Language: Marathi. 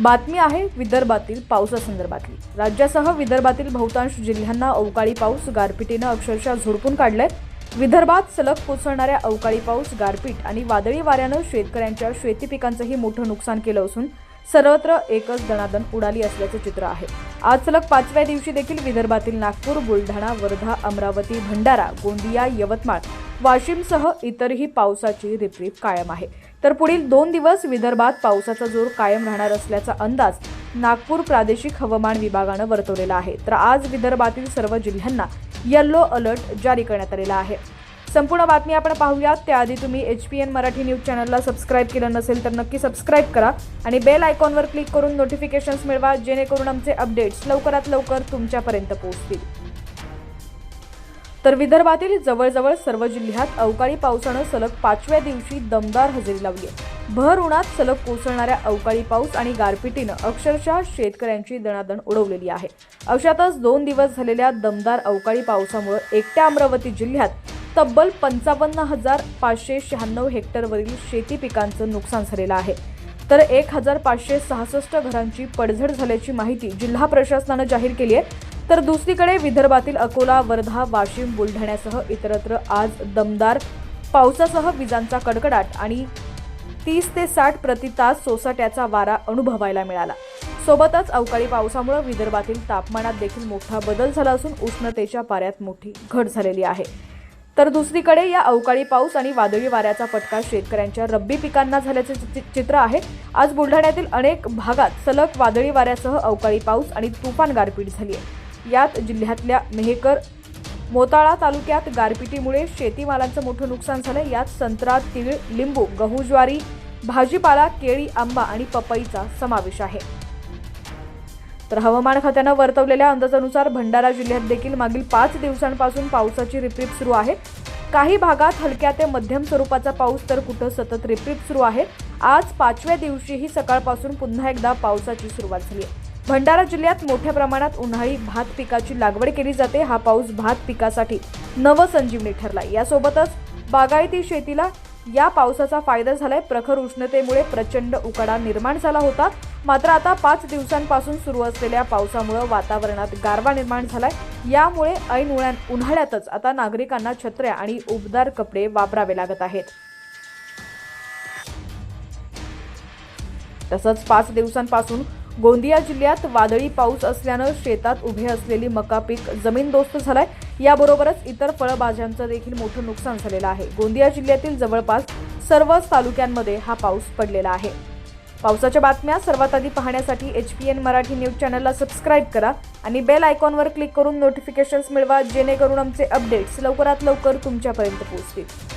बातमी आहे विदर्भातील पावसासंदर्भातली. राज्यासह विदर्भातील बहुतांश जिल्ह्यांना अवकाळी पाऊस गारपिटीनं अक्षरशः झोडपून काढलाय. विदर्भात सलग कोसळणाऱ्या अवकाळी पाऊस गारपीट आणि वादळी वाऱ्यानं शेतकऱ्यांच्या शेती पिकांचंही मोठं नुकसान केलं असून सर्वत्र एकच दणादण उडाली असल्याचं चित्र आहे. आज सलग पाचव्या दिवशी देखील विदर्भातील नागपूर बुलढाणा वर्धा अमरावती भंडारा गोंदिया यवतमाळ वाशिमसह इतरही पावसाची रिपरिप कायम आहे. तर पुढील दोन दिवस विदर्भात पावसाचा जोर कायम राहणार असल्याचा अंदाज नागपूर प्रादेशिक हवामान विभागानं वर्तवलेला आहे. तर आज विदर्भातील सर्व जिल्ह्यांना येल्लो अलर्ट जारी करण्यात आलेला आहे. संपूर्ण बातमी आपण पाहूयात. त्याआधी तुम्ही H P N Marathi news चॅनलला सबस्क्राईब केलं नसेल तर नक्की सबस्क्राईब करा आणि बेल आयकॉनवर क्लिक करून नोटिफिकेशन्स मिळवा जेणेकरून आमचे अपडेट्स लवकरात लवकर तुमच्यापर्यंत पोहोचतील. तर विदर्भातील जवळजवळ सर्व जिल्ह्यात अवकाळी पावसानं सलग पाचव्या दिवशी दमदार हजेरी लावली आहे. भर उन्हात सलग कोसळणाऱ्या अवकाळी पाऊस आणि गारपिटीनं अक्षरशः शेतकऱ्यांची दणादण उडवलेली आहे. अशातच दोन दिवस झालेल्या दमदार अवकाळी पावसामुळे एकट्या अमरावती जिल्ह्यात तब्बल पंचावन्न हजार पाचशे शहाण्णव हेक्टरवरील शेती पिकांचं नुकसान झालेलं आहे. तर एक हजार पाचशे सहासष्ट घरांची पडझड झाल्याची माहिती जिल्हा प्रशासनानं जाहीर केली आहे. तर दुसरीकडे विदर्भातील अकोला वर्धा वाशिम बुलढाण्यासह इतरत्र आज दमदार पावसासह विजांचा कडकडाट आणि तीस ते साठ प्रति तास सोसाट्याचा वारा अनुभवायला मिळाला. सोबतच अवकाळी पावसामुळे विदर्भातील तापमानात देखील मोठा बदल झाला असून उष्णतेच्या पाऱ्यात मोठी घट झालेली आहे. तर दुसरीकडे या अवकाळी पाऊस आणि वादळी वाऱ्याचा फटका शेतकऱ्यांच्या रब्बी पिकांना झाल्याचे चि- चित्र आहे. आज बुलढाण्यातील अनेक भागात सलग वादळी वाऱ्यासह अवकाळी पाऊस आणि तुफान गारपीट झाली आहे. यात जिल्ह्यातल्या मेहकर मोताळा तालुक्यात गारपिटीमुळे शेतीमालांचं मोठं नुकसान झालं. यात संत्रा तीळ लिंबू गहू ज्वारी भाजीपाला केळी आंबा आणि पपईचा समावेश आहे. तर हवामान खात्यानं वर्तवलेल्या अंदाजानुसार भंडारा जिल्ह्यात देखील मागील पाच दिवसांपासून पावसाची रिपरिप सुरू आहे. काही भागात हलक्या ते मध्यम स्वरूपाचा पाऊस तर कुठं सतत रिपरिप सुरू आहे. आज पाचव्या दिवशीही सकाळपासून पुन्हा एकदा पावसाची सुरुवात झाली आहे. भंडारा जिल्ह्यात मोठ्या प्रमाणात उन्हाळी भात पिकाची लागवड केली जाते. हा पाऊस भात पिकासाठी नवसंजीवनी ठरला. यासोबतच बागायती शेतीला या पावसाचा फायदा झालाय. प्रखर उष्णतेमुळे प्रचंड उकाडा निर्माण झाला होता. मात्र आता पाच दिवसांपासून सुरू असलेल्या पावसामुळे वातावरणात गारवा निर्माण झालाय. यामुळे ऐन उन्हाळ्यातच आता नागरिकांना छत्र्या आणि उबदार कपडे वापरावे लागत आहेत. तसंच पाच दिवसांपासून गोंदिया जिल्ह्यात वादळी पाऊस असल्यानं शेतात उभे असलेली मका पीक जमीनदोस्त झालाय. याबरोबरच इतर फळभाज्यांचं देखील मोठं नुकसान झालेलं आहे. गोंदिया जिल्ह्यातील जवळपास सर्वच तालुक्यांमध्ये हा पाऊस पडलेला आहे. पावसाच्या बातम्या सर्वात आधी पाहण्यासाठी H P N Marathi news चॅनलला सबस्क्राईब करा आणि बेल आयकॉनवर क्लिक करून नोटिफिकेशन्स मिळवा जेणेकरून आमचे अपडेट्स लवकरात लवकर तुमच्यापर्यंत पोहोचतील.